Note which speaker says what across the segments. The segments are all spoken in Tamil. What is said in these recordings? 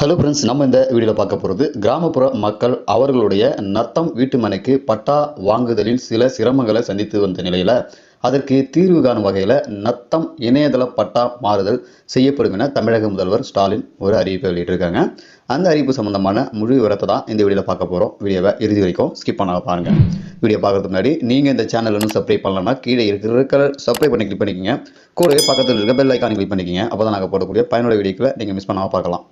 Speaker 1: ஹலோ ஃப்ரெண்ட்ஸ் நம்ம இந்த வீடியோவில் பார்க்க போகிறது கிராமப்புற மக்கள் அவர்களுடைய நத்தம் வீட்டு மனைக்கு பட்டா வாங்குதலில் சில சிரமங்களை சந்தித்து வந்த நிலையில் அதற்கு தீர்வு காணும் வகையில் நத்தம் இணையதள பட்டா மாறுதல் செய்யப்படும் என தமிழக முதல்வர் ஸ்டாலின் ஒரு அறிவிப்பை வெளியிட்டிருக்காங்க. அந்த அறிவிப்பு சம்பந்தமான முழு விவரத்தை தான் இந்த வீடியோவில் பார்க்க போகிறோம் வீடியோவை இறுதி வரைக்கும் ஸ்கிப் பண்ணாமல் பாருங்கள் வீடியோ பார்க்கறதுக்கு முன்னாடி நீங்கள் இந்த சேனல் இன்னும் சப்ஸ்கிரைப் பண்ணலன்னா கீழே இருக்கிற சப்ஸ்கிரைப் பண்ணி கிளிக் பண்ணிக்கோங்க. கூடவே பக்கத்தில் இருக்க பெல் ஐக்கான் கிளிக் பண்ணிக்கோங்க. அப்போ தான் நாங்கள் போடக்கூடிய பயனுள்ள வீடியோக்களை நீங்கள் மிஸ் பண்ணாமல் பார்க்கலாம்.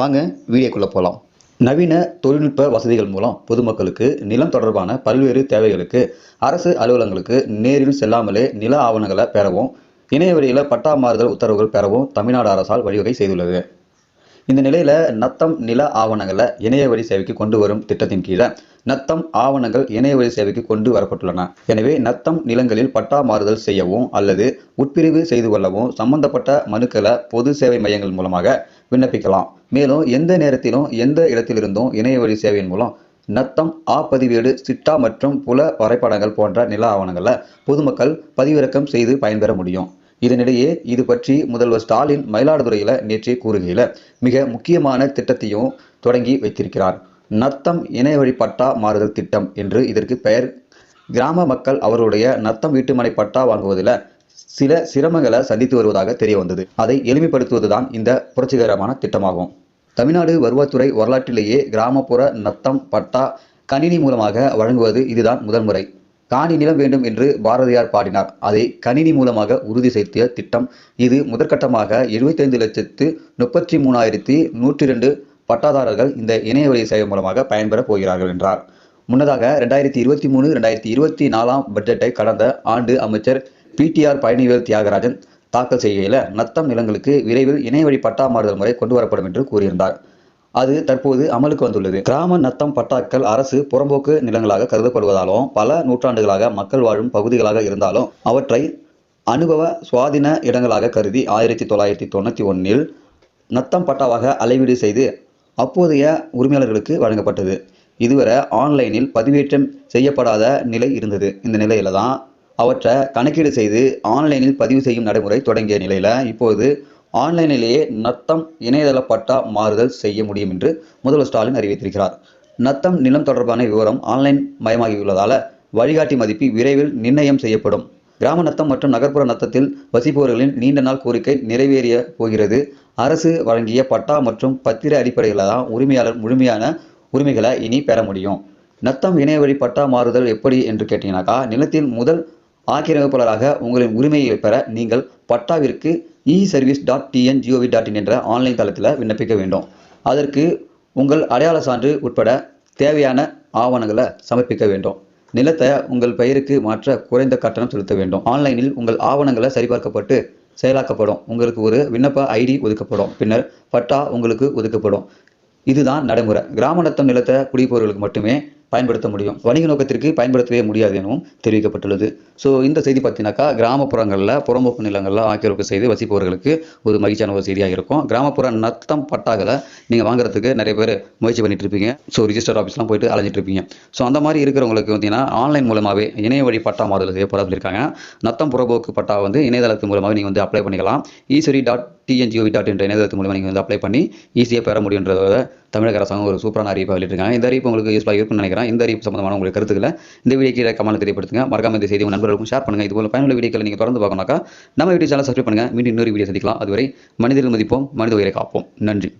Speaker 1: வாங்க வீடியோக்குள்ளே போகலாம் நவீன தொழில்நுட்ப வசதிகள் மூலம் பொதுமக்களுக்கு நிலம் தொடர்பான பல்வேறு தேவைகளுக்கு அரசு அலுவலகங்களுக்கு நேரில் செல்லாமலே நில ஆவணங்களை பெறவும் இணைய வழியில் பட்டா மாறுதல் உத்தரவுகள் பெறவும் தமிழ்நாடு அரசால் வழிவகை செய்துள்ளது. இந்த நிலையில் நத்தம் நில ஆவணங்களை இணைய வழி சேவைக்கு கொண்டு வரும் திட்டத்தின் கீழே நத்தம் ஆவணங்கள் இணைய வழி சேவைக்கு கொண்டு வரப்பட்டுள்ளன. எனவே நத்தம் நிலங்களில் பட்டா மாறுதல் செய்யவும் அல்லது உட்பிரிவு செய்து கொள்ளவும் சம்பந்தப்பட்ட மனுக்களை பொது சேவை மையங்கள் மூலமாக விண்ணப்பிக்கலாம். மேலும் எந்த நேரத்திலும் எந்த இடத்திலிருந்தும் இணைய வழி சேவையின் மூலம் நத்தம் ஆ பதிவேடு சிட்டா மற்றும் புல வரைபடங்கள் போன்ற நில ஆவணங்களை பொதுமக்கள் பதிவிறக்கம் செய்து பயன்பெற முடியும். இதனிடையே இது பற்றி முதல்வர் ஸ்டாலின் மயிலாடுதுறையில் நேற்றே கூறுகையில் மிக முக்கியமான திட்டத்தையும் தொடங்கி வைத்திருக்கிறார். நத்தம் இணையவழி பட்டா மாறுதல் திட்டம் என்று இதற்கு பெயர். கிராம மக்கள் அவர்களுடைய நத்தம் வீட்டுமனை பட்டா வாங்குவதில் சில சிரமங்களை சந்தித்து வருவதாக தெரிய வந்தது அதை எளிமைப்படுத்துவதுதான் இந்த புரட்சிகரமான திட்டமாகும். தமிழ்நாடு வருவாய்த்துறை வரலாற்றிலேயே கிராமப்புற நத்தம் பட்டா கணினி மூலமாக வழங்குவது இதுதான் முதல் முறை. காணி நிலம் வேண்டும் என்று பாரதியார் பாடினார். அதை கணினி மூலமாக உறுதி செய்த திட்டம் இது. முதற்கட்டமாக எழுபத்தைந்து லட்சத்து முப்பத்தி மூணாயிரத்தி நூற்றி ரெண்டு பட்டாதாரர்கள் இந்த இணையவழி சேவை மூலமாக பயன்பெற போகிறார்கள் என்றார். முன்னதாக ரெண்டாயிரத்தி இருபத்தி மூணு ரெண்டாயிரத்தி இருபத்தி நாலாம் பட்ஜெட்டை கடந்த ஆண்டு அமைச்சர் பிடிஆர் பழனிவேல் தியாகராஜன் தாக்கல் செய்கையில் நத்தம் நிலங்களுக்கு விரைவில் இணையவழி பட்டா மாறுதல் முறை கொண்டு வரப்படும் என்று கூறியிருந்தார். அது தற்போது அமலுக்கு வந்துள்ளது. கிராம நத்தம் பட்டாக்கள் அரசு புறம்போக்கு நிலங்களாக கருதப்படுவதாலும் பல நூற்றாண்டுகளாக மக்கள் வாழும் பகுதிகளாக இருந்தாலும் அவற்றை அனுபவ சுவாதீன இடங்களாக கருதி ஆயிரத்தி தொள்ளாயிரத்தி தொண்ணூற்றி ஒன்றில் நத்தம் பட்டாவாக அளவீடு செய்து அப்போதைய உரிமையாளர்களுக்கு வழங்கப்பட்டது. இதுவரை ஆன்லைனில் பதிவேற்றம் செய்யப்படாத நிலை இருந்தது. இந்த நிலையில தான் அவற்றை கணக்கீடு செய்து ஆன்லைனில் பதிவு செய்யும் நடைமுறை தொடங்கிய நிலையில இப்போது ஆன்லைனிலேயே நத்தம் இணையதள பட்டா மாறுதல் செய்ய முடியும் என்று முதல்வர் ஸ்டாலின் அறிவித்திருக்கிறார். நத்தம் நிலம் தொடர்பான விவரம் ஆன்லைன் மயமாகியுள்ளதால வழிகாட்டி மதிப்பு விரைவில் நிர்ணயம் செய்யப்படும். கிராம நத்தம் மற்றும் நகர்ப்புற நத்தத்தில் வசிப்பவர்களின் நீண்ட நாள் கோரிக்கை நிறைவேறிய போகிறது. அரசு வழங்கிய பட்டா மற்றும் பத்திர அடிப்படையில் தான் உரிமையாளர் முழுமையான உரிமைகளை இனி பெற முடியும். நத்தம் இணையவழி பட்டா மாறுதல் எப்படி என்று கேட்டீங்கன்னாக்கா நிலத்தில் முதல் ஆக்கிரமிப்பாளராக உங்களின் உரிமையை பெற நீங்கள் பட்டாவிற்கு e service dot TN GOV dot in என்ற ஆன்லைன் தளத்தில் விண்ணப்பிக்க வேண்டும். அதற்கு உங்கள் அடையாள சான்று உட்பட தேவையான ஆவணங்களை சமர்ப்பிக்க வேண்டும். நிலத்தை உங்கள் பெயருக்கு மாற்ற குறைந்த கட்டணம் செலுத்த வேண்டும். ஆன்லைனில் உங்கள் ஆவணங்களை சரிபார்க்கப்பட்டு செயலாக்கப்படும். உங்களுக்கு ஒரு விண்ணப்ப ஐடி ஒதுக்கப்படும். பின்னர் பட்டா உங்களுக்கு ஒதுக்கப்படும். இதுதான் நடைமுறை. கிராம நத்தம் நிலத்தை குடிப்பவர்களுக்கு மட்டுமே பயன்படுத்த முடியும். வணிக நோக்கத்திற்கு பயன்படுத்தவே முடியாது எனவும் தெரிவிக்கப்பட்டுள்ளது. ஸோ இந்த செய்தி பார்த்தீங்கன்னாக்கா கிராமப்புறங்களில் புறம்போக்கு நிலங்களில் ஆக்கிரமிப்பு செய்து வசிப்பவர்களுக்கு ஒரு மகிழ்ச்சியான ஒரு செய்தியாக இருக்கும். கிராமப்புற நத்தம் பட்டாக்களை நீங்கள் வாங்குறதுக்கு நிறைய பேர் முயற்சி பண்ணிட்டு இருப்பீங்க. ஸோ ரிஜிஸ்டர் ஆஃபீஸ்லாம் போயிட்டு அலைஞ்சிட்டு இருப்பீங்க. ஸோ அந்த மாதிரி இருக்கிறவங்களுக்கு பார்த்தீங்கன்னா ஆன்லைன் மூலமாகவே இணைய வழி பட்டா மாறுதல் செய்யப்பட சொல்லியிருக்காங்க நத்தம் புறம்போக்கு பட்டா வந்து இணையதளத்து மூலமாக நீங்கள் வந்து அப்ளை பண்ணிக்கலாம். ஈஸ்வரி டாட் டிஎன்ஜிஓவி டாட் என்ற இணையதளத்து மூலமாக நீங்கள் வந்து அப்ளை பண்ணி ஈஸியாக பெற முடியுன்றத தமிழக அரசாங்கம் ஒரு சூப்பரான அறிவிப்பை வெளியிட்டிருக்காங்க. இந்த அறிவிப்பு உங்களுக்கு யூஸ்ஃபுல்லாக இருக்கும்னு நினைக்கிறேன். இந்த அறிவிப்பு சம்பந்தமான உங்களுக்கு கருத்துக்களை இந்த வீடியோ கீழே கமெண்ட் தெரியப்படுத்துங்க. மறக்காம இந்த செய்தி உங்கள் நண்பர்களுக்கும் ஷேர் பண்ணுங்கள் இது போல பயனுள்ள வீடியோக்களை நீங்கள் தொடர்ந்து பார்க்கணும்னாக்கா நம்ம வீடியோ சேனல் சப்ஸ்கிரைப் பண்ணுங்கள் மீண்டும் இன்னொரு வீடியோ சந்திக்கலாம். அதுவரை மனிதர்கள் மதிப்போம் மனித உயிரை காப்போம். நன்றி.